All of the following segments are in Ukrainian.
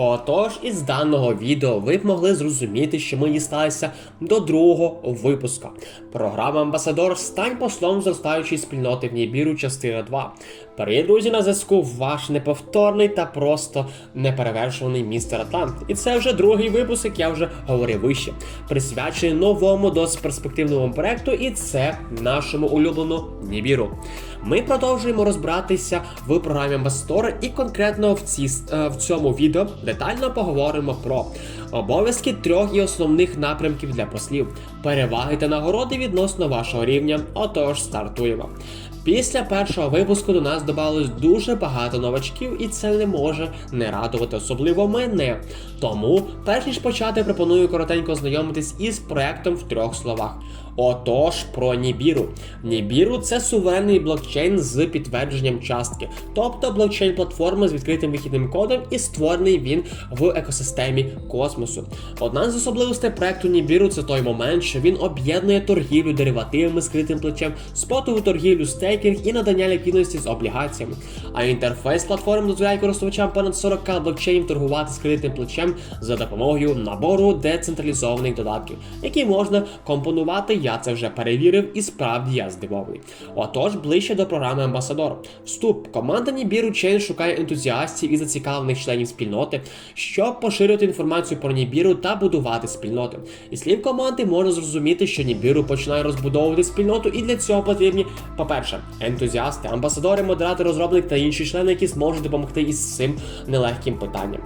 Отож, із даного відео ви б могли зрозуміти, що ми дісталися до другого випуска. Програма Амбасадор стань послом зростаючої спільноти в Нібіру, частина 2. Привіт, друзі, на зв'язку ваш неповторний та просто неперевершуваний містер Атлант. І це вже другий випуск, як я вже говорив вище, присвячений новому досить перспективному проекту, і це нашому улюбленому Нібіру. Ми продовжуємо розбиратися в програмі Амбасадора і конкретно в, ці, е, в цьому відео детально поговоримо про обов'язки трьох і основних напрямків для послів, переваги та нагороди відносно вашого рівня. Отож, стартуємо. Після першого випуску до нас додалось дуже багато новачків, і це не може не радувати, особливо мене. Тому, перш ніж почати, пропоную коротенько знайомитись із проектом в трьох словах. Отож, про Нібіру. Нібіру це суверенний блокчейн з підтвердженням частки, тобто блокчейн-платформа з відкритим вихідним кодом, і створений він в екосистемі космосу. Одна з особливостей проекту Нібіру це той момент, що він об'єднує торгівлю деривативами з критим плечем, спотову торгівлю стейкінг і надання ліквідності з облігаціями. А інтерфейс платформи дозволяє користувачам понад 40 блокчейнів торгувати з критим плечем за допомогою набору децентралізованих додатків, які можна компонувати. Я це вже перевірив і справді я здивований. Отож, ближче до програми Амбасадор. Вступ. Команда Нібіру Chain шукає ентузіастів і зацікавлених членів спільноти, щоб поширювати інформацію про Нібіру та будувати спільноти. І слів команди можна зрозуміти, що Нібіру починає розбудовувати спільноту, і для цього потрібні, по-перше, ентузіасти, амбасадори, модератори, розробник та інші члени, які зможуть допомогти із цим нелегким питанням.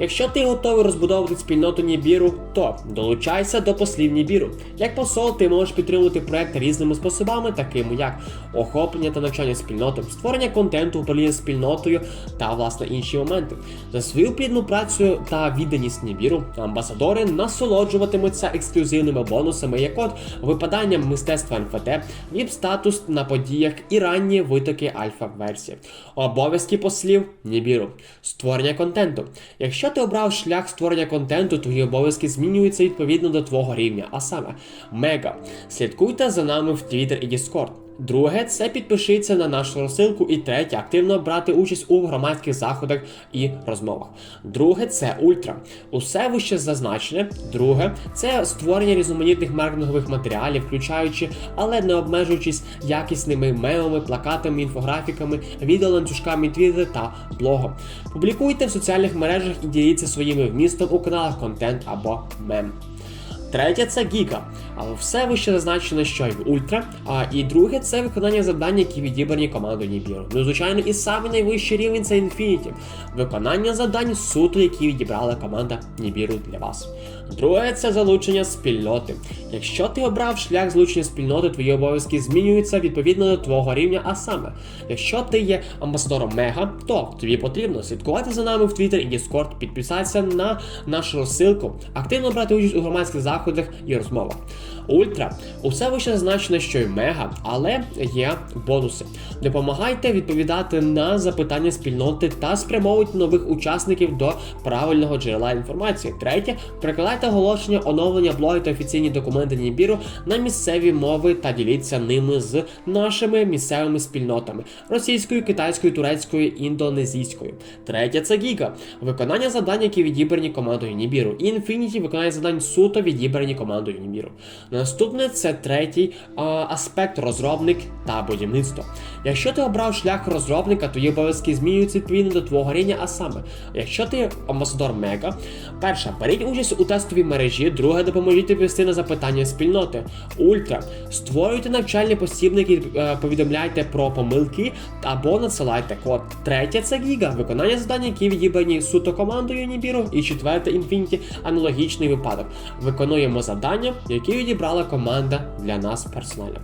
Якщо ти готовий розбудовувати спільноту Нібіру, то долучайся до послів Нібіру. Як посол, ти можеш підтримувати проект різними способами, такими як охоплення та навчання спільноти, створення контенту, управління спільнотою та власне інші моменти. За свою плідну працю та відданість Нібіру амбасадори насолоджуватимуться ексклюзивними бонусами, як от випаданням мистецтва НФТ, віп-статус на подіях і ранні витоки альфа-версії. Обов'язки послів Нібіру. Створення контенту. Якщо ти обрав шлях створення контенту, твої обов'язки змінюються відповідно до твого рівня, а саме Мега. Слідкуйте за нами в Twitter і Discord. Друге, це підпишіться на нашу розсилку. І третє, активно брати участь у громадських заходах і розмовах. Друге, це ультра. Усе вище зазначене. Друге, це створення різноманітних маркетингових матеріалів, включаючи, але не обмежуючись якісними мемами, плакатами, інфографіками, відеоланцюжками Twitter та блогом. Публікуйте в соціальних мережах і діліться своїми вмістом у каналах контент або мем. Третє це Гіга. Все вище зазначено, що й в Ультра. А і друге це виконання завдань, які відібрані командою Нібіру. Ну, звичайно, і саме найвищий рівень це Інфініті. Виконання завдань суто, які відібрала команда Нібіру для вас. Друге це залучення спільноти. Якщо ти обрав шлях залучення спільноти, твої обов'язки змінюються відповідно до твого рівня, а саме, якщо ти є амбасадором Мега, то тобі потрібно слідкувати за нами в Twitter і Discord, підписатися на нашу розсилку, активно брати участь у громадських заходах і розмовах. Ультра, усе вище зазначено, що й мега, але є бонуси. Допомагайте відповідати на запитання спільноти та спрямовуйте нових учасників до правильного джерела інформації. Третє, прикладайте оголошення, оновлення блоги та офіційні документи Нібіру на місцеві мови та діліться ними з нашими місцевими спільнотами російською, китайською, турецькою, індонезійською. Третє це Гіга. Виконання завдань, які відібрані командою Нібіру. І Infinity виконання завдань суто відібрані командою Нібіру. Наступне це третій а, аспект розробник та будівництво. Якщо ти обрав шлях розробника, твої обов'язки змінюються відповідно до твого рівня, а саме, якщо ти амбасадор Мега, перше, беріть участь у тестовій мережі, друге, допоможіть відповісти на запитання спільноти. Ультра. Створюйте навчальні посібники, е, повідомляйте про помилки або надсилайте код. Третє це Гіга, виконання завдань, які відібрані суто командою Нібіру. І четверте Infinity аналогічний випадок. Виконуємо завдання, які відібрала команда для нас персонально.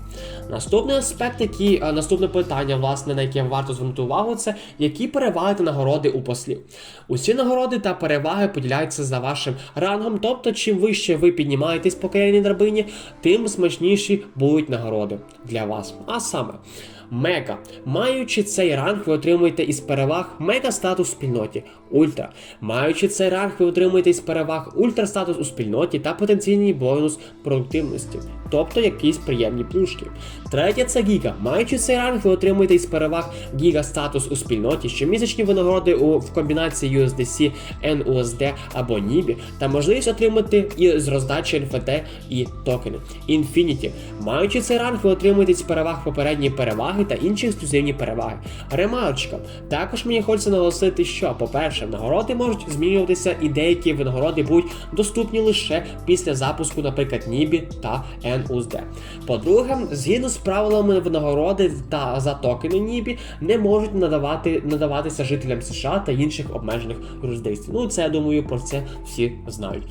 Наступний аспект, який е, наступне питання, власне, на яке варто звернути увагу, це які переваги та нагороди у послів. Усі нагороди та переваги поділяються за вашим рангом, тобто, чим вище ви піднімаєтесь по кар'єрній драбині, тим смачніші будуть нагороди для вас. А саме. Мега. Маючи цей ранг, ви отримуєте із переваг мега статус в спільноті. Ультра. Маючи цей ранг, ви отримуєте із переваг ультра статус у спільноті та потенційний бонус продуктивності, тобто якісь приємні плюшки. Третє це Гіга. Маючи цей ранг, ви отримуєте із переваг Гіга статус у спільноті, щомісячні винагороди у в комбінації USDC, NUSD або NIBI та можливість отримати і з роздачі NFT і токени. Infinity. Маючи цей ранг, ви отримуєте з переваг попередні переваги та інші ексклюзивні переваги. Ремарочка. Також мені хочеться наголосити, що, по-перше, нагороди можуть змінюватися, і деякі винагороди будуть доступні лише після запуску, наприклад, NIBI та NUSD. По-друге, згідно з правилами винагороди та за токени NIBI не можуть надавати, надаватися жителям США та інших обмежених юрисдикцій. Ну, це я думаю, про це всі знають.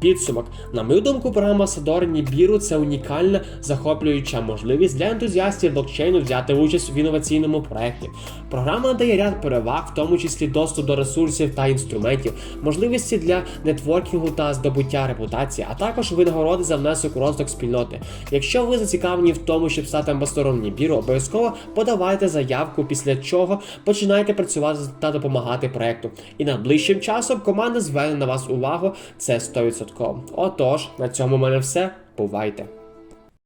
Підсумок, на мою думку, програма Садор Нібіру це унікальна захоплююча можливість для ентузіастів блокчейну взяти участь в інноваційному проєкті. Програма надає ряд переваг, в тому числі доступ до ресурсів та інструментів, можливості для нетворкінгу та здобуття репутації, а також винагороди за внесок у розвиток спільноти. Якщо ви зацікавлені в тому, щоб стати амбасадором Нібіру, обов'язково подавайте заявку, після чого починайте працювати та допомагати проекту. І найближчим часом команда зверне на вас увагу. Це 100%. Отож, на цьому в мене все. Бувайте!